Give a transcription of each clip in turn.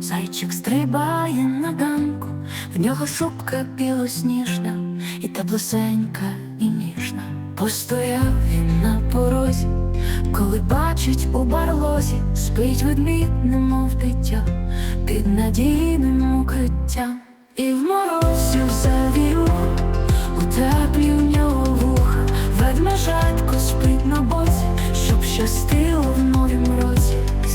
Зайчик стрибає на ганку, в нього шубка білосніжна, і теплесенька, і ніжна. Постояв він на порозі, коли бачить у барлозі, спить ведмідь, немов дитя, під надійним укриттям. І в морозі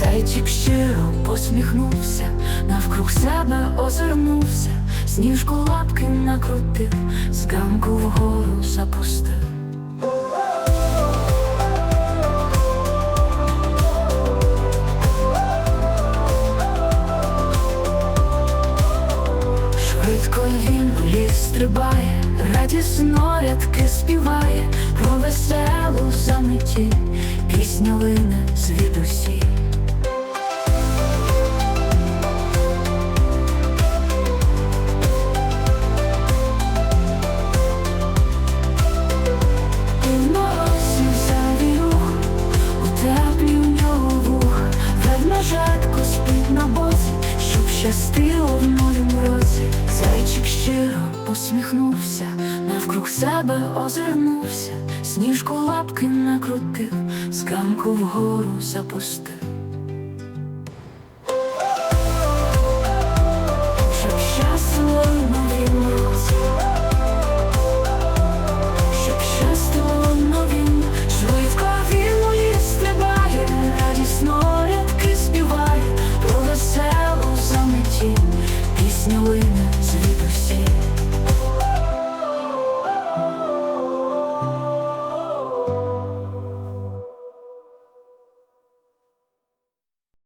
Зайчик щиро посміхнувся, навкруг себе озирнувся, сніжку лапки накрутив, з ганку вгору запустив. Швидко він в ліс стрибає, радісно рядки співає, про веселу заметі, пісня лине звідусі. На боці, щоб щастило в новім році. Зайчик щиро посміхнувся, навкруг себе озирнувся, сніжку лапки накрутив, з ганку вгору запустив.